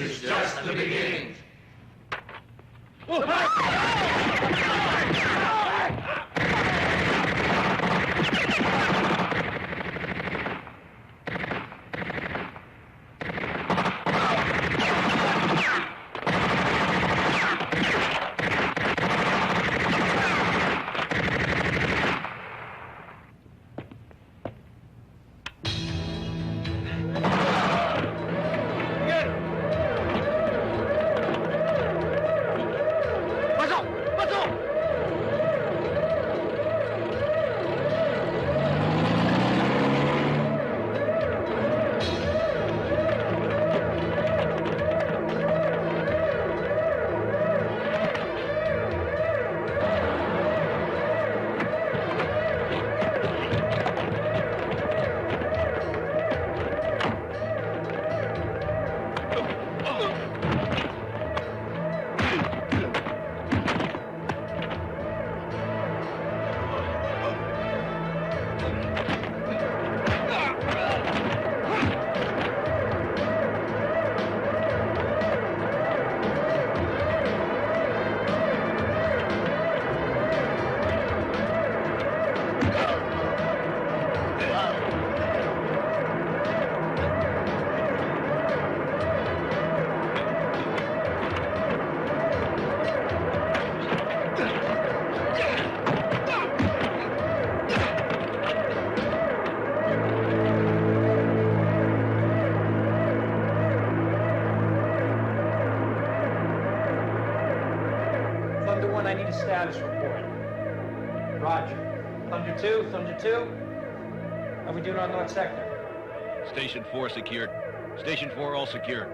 is just the beginning. Thunder 1, I need a status report. Roger. Thunder 2, Thunder 2. How are we doing on North Sector? Station 4 secured. Station 4 all secured.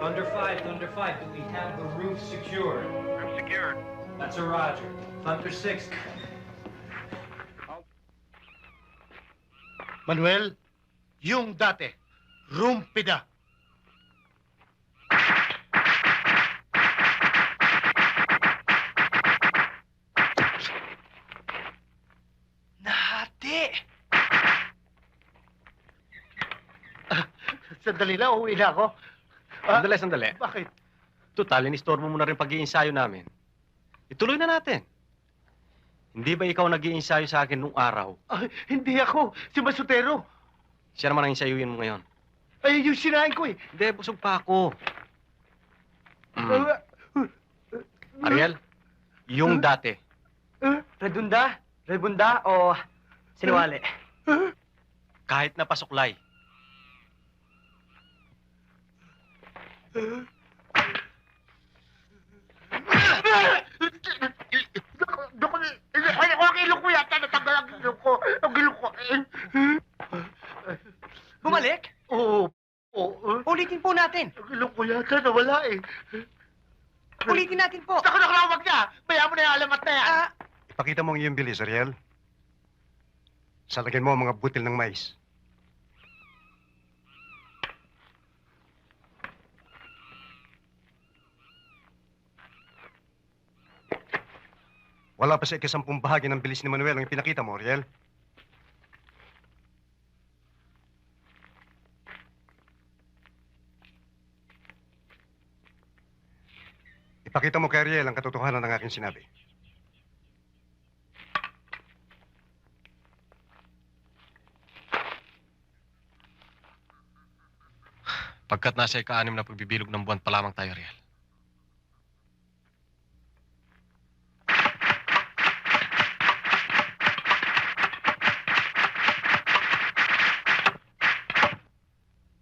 Thunder 5, Thunder 5, do we have the roof secured? Room secured. That's a Roger. Thunder 6. Manuel, yung dati, rumpida. Sandali na, uwi na ako. Ah, Sandali, sandali. Bakit? Total, inistorbo mo na rin pag-iinsayo namin. Ituloy na natin. Hindi ba ikaw nag-iinsayo sa akin nung araw? Ah, hindi ako, si Masutero. Siya naman ang insayuin mo ngayon. Ay, yung sinahin ko eh. Hindi, busog pa ako. Mm. Ah, Ariel, yung dati. ah, Redunda? Rebunda o sinwali? Kahit na pasuklay. Doko, ay, okay, ilong ko yata. Natanggal ang ilong ko. Ang ilong ko. Bumalik? Oo. Oo. Ulitin po natin. Ang ilong ko yata nawala eh. Ulitin natin po. Ako nakalawag na. Bayaan mo na yung alamat na yan. Ah, Ipakita mo ang iyong bilis, Ariel. Salagyan mo ang mga butil ng mais. Wala pa sa ikasampung bahagi ng bilis ni Manuel ang ipinakita mo, Ariel. Ipakita mo kay Ariel ang katotohanan ng aking sinabi. Pagkat nasa ika-anim na pagbibilog ng buwan pa lamang tayo, Ariel.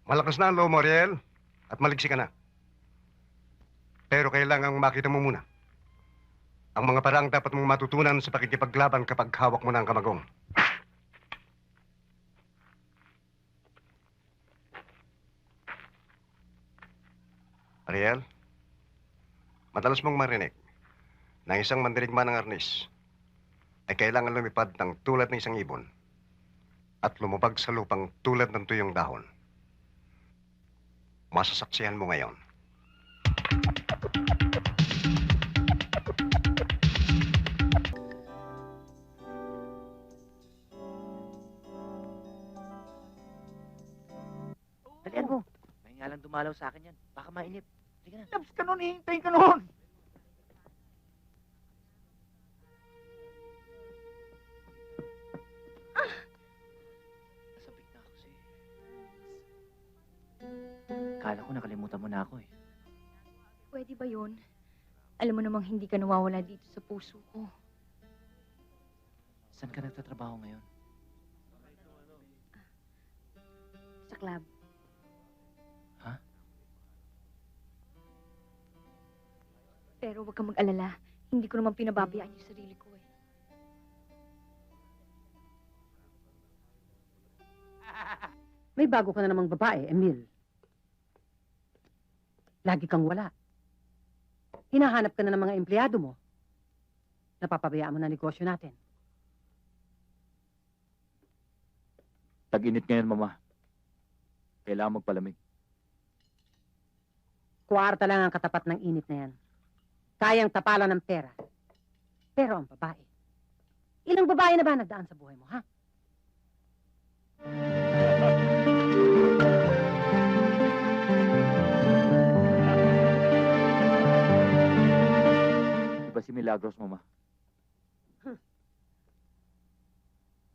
Malakas na ang loob mo, Ariel. At maliksi ka na. Pero kailangang makita mo muna. Ang mga parang dapat mong matutunan sa pakikipaglaban kapag hawak mo na ang kamagong. Ariel, madalas mong marinig na isang mandirigma ng arnis ay kailangan lumipad ng tulad ng isang ibon at lumubag sa lupang tulad ng tuyong dahon. Masasaksihan mo ngayon. dalian mo. Kaya lang dumalaw sa akin yan. Baka mainip. Sige na. Labs ka nun, hihintayin ka nun. Kala ko nakalimutan mo na ako eh. Pwede ba yun? Alam mo namang hindi ka nawawala dito sa puso ko. Saan ka nagtatrabaho ngayon? Sa club. Ha? Pero huwag kang mag-alala. Hindi ko naman pinababayaan yung sarili ko eh. May bago ka na namang babae, Emil. Lagi kang wala. Hinahanap ka na ng mga empleyado mo. Napapabayaan mo na negosyo natin. Tag-init ngayon, mama. Kailangan magpalamig. Kwarta lang ang katapat ng init na yan. Kayang tapalan ng pera. Pero ang babae. Ilang babae na ba nagdaan sa buhay mo, ha? Si Milagros, mama?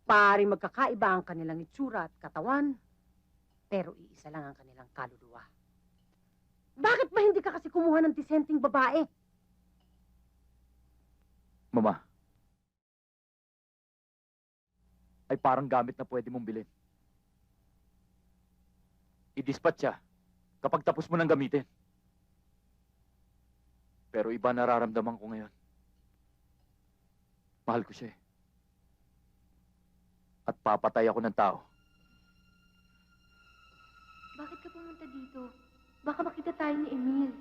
Pari magkakaiba ang kanilang itsura at katawan, pero iisa lang ang kanilang kaluluwa. Bakit ba hindi ka kasi kumuha ng disenteng babae? Mama. Ay parang gamit na pwede mong bilhin. I-dispatch siya kapag tapos mo nang gamitin. Pero iba nararamdaman ko ngayon. Mahal ko siya eh. At papatay ako ng tao. Bakit ka pumunta dito? Baka makita tayo ni Emil.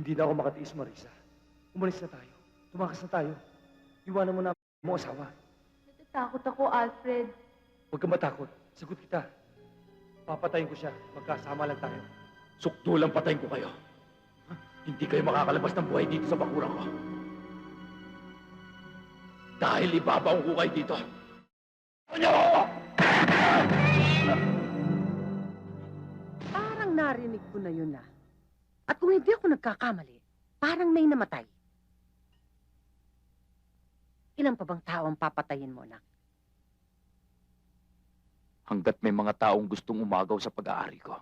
Hindi na ako makatiis, Marisa. Umalis na tayo. Tumakas na tayo. Iwanan mo na ang mo asawa. Natatakot ako, Alfred. Huwag kang matakot. Sagot kita. Papatayin ko siya. Magkasama lang tayo. Sukto lang patayin ko kayo. Hindi kayo makakalabas ng buhay dito sa bakuran ko. Dahil ibabaw ko kayo dito. Ano? Parang narinig ko na yun na. At kung hindi ako nagkakamali, parang may namatay. Ilan pa bang tao ang papatayin mo, anak? Hanggat may mga taong gustong umagaw sa pag-aari ko.